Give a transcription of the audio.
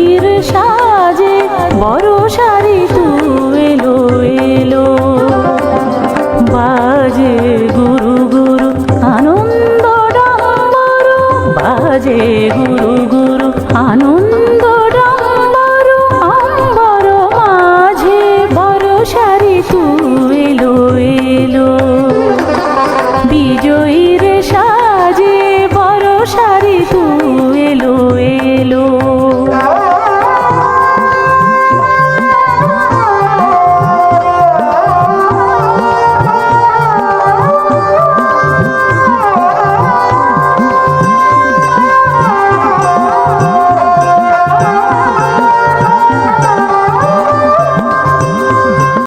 বীর সাজে, বড় সারি তু এলো এলো। বাজে গুরু গুরু, আনন্দ ডাম্বর। বাজে গুরু গুরু, আনন্দ ডাম্বর। আম্বর মাঝে বড় সারি তু এলো এলো। বিজয়ীর